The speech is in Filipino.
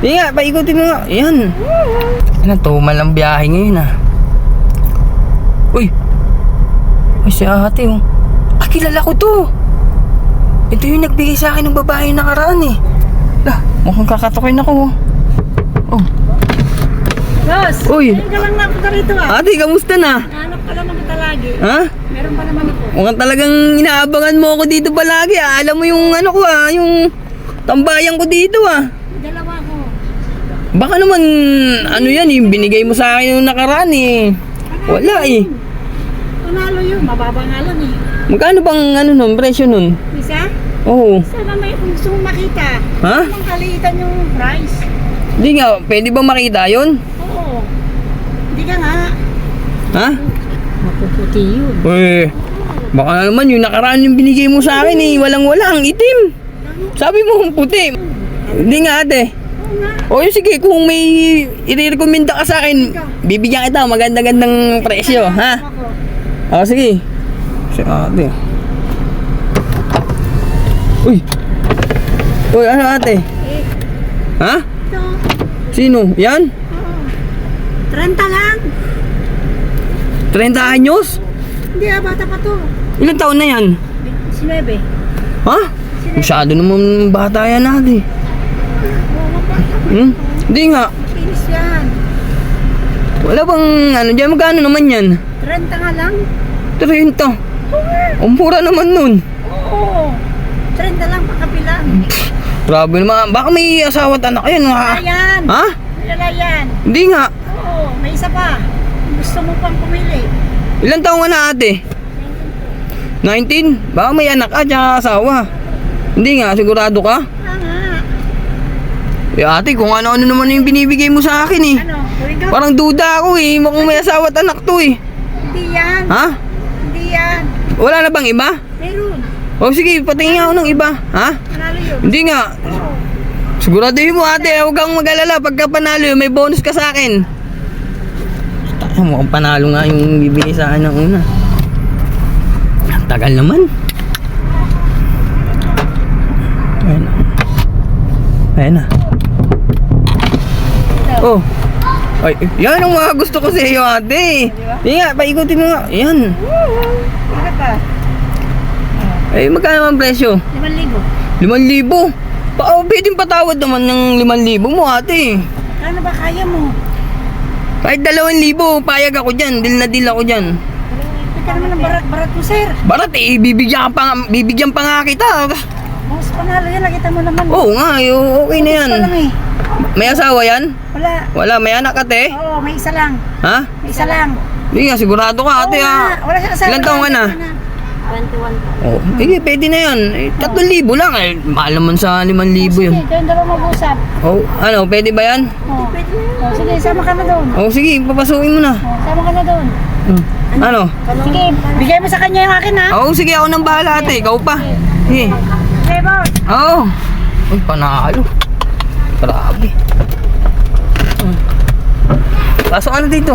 Nga, paikutin mo nga. Yan. Ano, tumal ang biyahe ngayon ah. Uy! Uy, si ate oh. Ah, kilala ko to. Ito yung nagbigay sa akin ng babae na nakaraan eh. Lah, mukhang kakatukin ako oh. Oh. Boss, Uy. ngayon ka lang napunta rito ah. Ate, kamusta na? Hanap ka naman kita lagi. Ha? Meron pa naman ako. Mukhang talagang inaabangan mo ako dito palagi ah. Alam mo yung ano ko ah, yung tambayan ko dito ah. Baka naman, ano yan, yung binigay mo sa akin yung nakaraan eh. Wala eh. Panalo yun. Mababa nga lang eh. Magkano bang ano nun, presyo nun? Isa? Oo. Sana may gusto mong makita. Ha? Anong kaliitan yung price? Hindi nga, pwede ba makita yun? Oo. Hindi ka nga. Ha? Mapuputi yun. Eh, baka naman yung nakaraan yung binigay mo sa akin eh, walang wala, ang itim. Sabi mo, puti. Hindi nga ate. O yun, sige, kung may i-recommenda ka sa akin, bibigyan kita maganda-gandang presyo, ha? O, sige. Si ate. Uy! Uy, ano ate? Ha? Sino? Yan? Oo. 30 lang. 30 anyos? Hindi ah, bata pa to. Ilang taon na yan? 19. Ha? Masyado naman bata yan ate. Hmm? Hindi nga. Kinis yan. Wala bang ano dyan? Magkano naman yan? 30 nga lang. 30. Ang mura naman nun. Oo. 30 lang pakapilan. Grabe naman. Baka may asawa at anak yan. Ha? Ayan. ha? Wala yan. Hindi nga. Oo, may isa pa. Gusto mo pang pumili. Ilan taong na ate? 19? Baka may anak tsaka asawa. Hindi nga, sigurado ka? Ah. Eh ate, kung ano-ano naman yung binibigay mo sa akin eh. Ano? Parang duda ako eh. Mukhang may asawa at anak to eh. Hindi yan. Ha? Hindi yan. Wala na bang iba? Meron. O sige, patingin ako ng iba. Ha? Panalo yun. Hindi nga. Siguraduhin mo ate, huwag kang mag-alala. Pagka panalo, may bonus ka sa akin. Mo, panalo nga yung bibigay sa akin ng una. Ang tagal naman. Ayan na. Ayan na. Oh. Ay, yan ang mga gusto ko sa iyo ate. Hindi nga, paikutin mo nga. Yan. Bakit pa? Eh, magkano ang presyo? 5,000. 5,000. Pa, oh, pwedeng patawad naman ng 5,000 mo ate. Ano ba kaya mo? Kahit 2,000, payag ako dyan. Deal na deal ako dyan. Ito naman ang barat-barat mo, sir. Barat eh, bibigyan, pa, bibigyan pa nga kita. Mas panalo yan. Nakita mo naman. Oo nga, eh, okay na yan. Lang eh. May asawa yan? Wala. Wala, may anak ka te? Oo, may isa lang. Ha? May isa lang. Hindi nga, sigurado ka ate Oo ha. nga. Wala siya asawa. Ilan taong ka na? 21 pa. Oo, oh, eh, pwede na yan. Eh, 3,000 lang eh. Mahal naman sa 5,000 yun. Sige, kayong dalawa mag-usap. Oh, ano, pwede ba yan? Oo. Oh, sige, sama ka na doon. Oh, sige, papasukin mo na. Oh, sama ka na doon. Hmm. Ano? Sige, bigay mo sa kanya yung akin ha. Oo, sige, ako nang bahala ate. Ikaw pa. Sige. Oo. Oh. Uy, panalo. Grabe. Hmm. Pasok ka na dito.